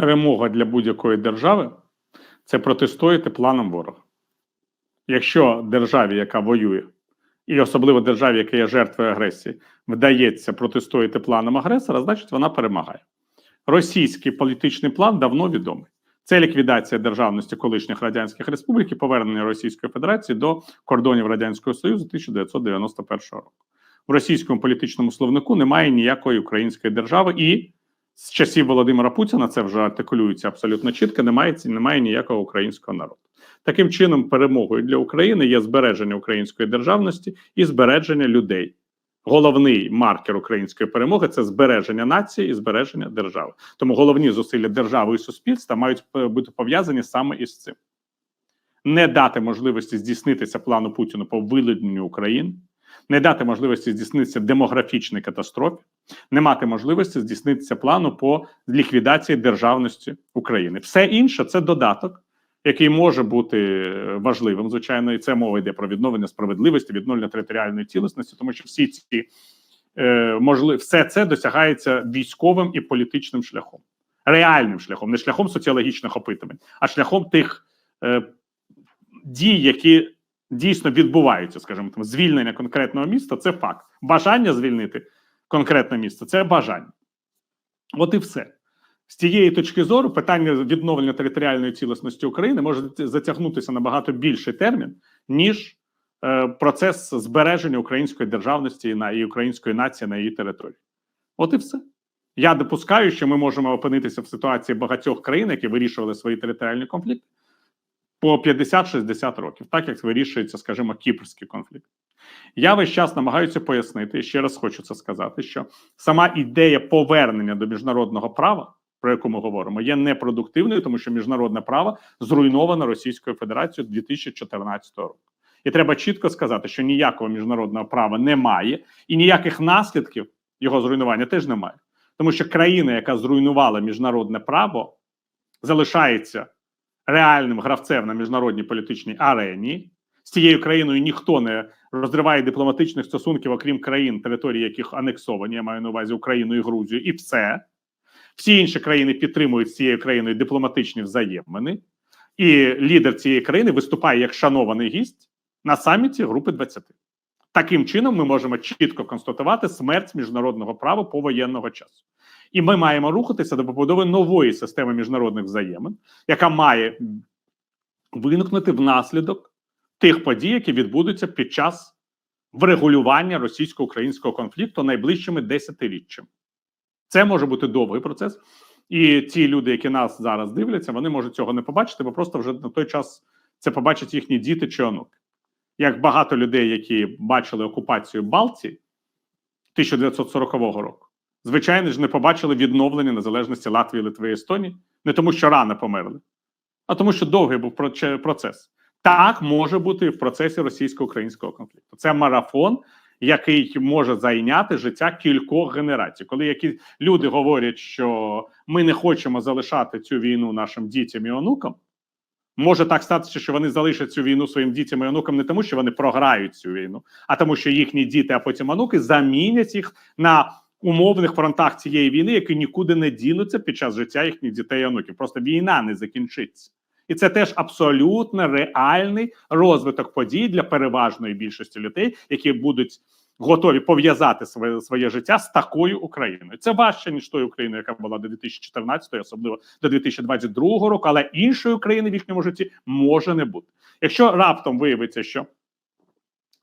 перемога для будь-якої держави це протистояти планам ворога. Якщо державі, яка воює, і особливо державі, яка є жертвою агресії, вдається протистояти планам агресора, значить вона перемагає. Російський політичний план давно відомий. Це ліквідація державності колишніх радянських республік і повернення Російської Федерації до кордонів Радянського Союзу 1991 року. В російському політичному словнику немає ніякої української держави, і з часів Володимира Путіна це вже артикулюється абсолютно чітко. Немає немає ніякого українського народу. Таким чином, перемогою для України є збереження української державності і збереження людей. Головний маркер української перемоги це збереження нації і збереження держави. Тому головні зусилля держави і суспільства мають бути пов'язані саме із цим. Не дати можливості здійснитися плану Путіна по вилюдненню України, не дати можливості здійснитися демографічній катастрофі, не мати можливості здійснитися плану по ліквідації державності України. Все інше це додаток який може бути важливим, звичайно, і це мова йде про відновлення справедливості, відновлення територіальної цілісності, тому що всі ці е, можливо, все це досягається військовим і політичним шляхом, реальним шляхом, не шляхом соціологічних опитувань, а шляхом тих е, дій, які дійсно відбуваються, скажімо там, звільнення конкретного міста це факт. Бажання звільнити конкретне місце це бажання. От і все. З цієї точки зору питання відновлення територіальної цілісності України може затягнутися набагато більший термін, ніж е, процес збереження української державності і української нації на її території. От і все. Я допускаю, що ми можемо опинитися в ситуації багатьох країн, які вирішували свої територіальні конфлікти по 50-60 років, так як вирішується, скажімо, кіпрський конфлікт. Я весь час намагаюся пояснити, і ще раз хочу це сказати: що сама ідея повернення до міжнародного права про яку ми говоримо, є непродуктивною, тому що міжнародне право зруйновано Російською Федерацією 2014 року. І треба чітко сказати, що ніякого міжнародного права немає, і ніяких наслідків його зруйнування теж немає. Тому що країна, яка зруйнувала міжнародне право, залишається реальним гравцем на міжнародній політичній арені. З цією країною ніхто не розриває дипломатичних стосунків, окрім країн, території яких анексовані, я маю на увазі Україну і Грузію, і все. Всі інші країни підтримують з цією країною дипломатичні взаємини, і лідер цієї країни виступає як шанований гість на саміті Групи 20. Таким чином, ми можемо чітко констатувати смерть міжнародного права повоєнного часу. І ми маємо рухатися до побудови нової системи міжнародних взаємин, яка має виникнути внаслідок тих подій, які відбудуться під час врегулювання російсько-українського конфлікту найближчими десятиріччями. Це може бути довгий процес, і ті люди, які нас зараз дивляться, вони можуть цього не побачити, бо просто вже на той час це побачать їхні діти чи онуки. Як багато людей, які бачили окупацію Балтії 1940 року, звичайно ж не побачили відновлення незалежності Латвії, Литви і Естонії, не тому, що рано померли, а тому, що довгий був процес. Так може бути і в процесі російсько-українського конфлікту. Це марафон, який може зайняти життя кількох генерацій. Коли які люди говорять, що ми не хочемо залишати цю війну нашим дітям і онукам, може так статися, що вони залишать цю війну своїм дітям і онукам не тому, що вони програють цю війну, а тому, що їхні діти, а потім онуки замінять їх на умовних фронтах цієї війни, які нікуди не дінуться під час життя їхніх дітей і онуків. Просто війна не закінчиться. І це теж абсолютно реальний розвиток подій для переважної більшості людей, які будуть готові пов'язати своє своє життя з такою Україною. Це важче ніж тою Україною, яка була до 2014, особливо до 2022 року. Але іншої країни в їхньому житті може не бути. Якщо раптом виявиться, що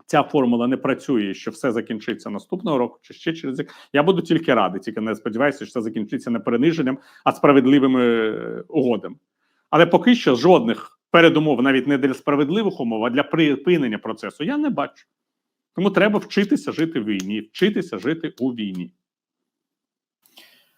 Ця формула не працює, що все закінчиться наступного року, чи ще через рік. Я буду тільки радий, тільки не сподіваюся, що це закінчиться не перениженням, а справедливими е, угодами. Але поки що жодних передумов, навіть не для справедливих умов, а для припинення процесу, я не бачу. Тому треба вчитися жити в війні, вчитися жити у війні.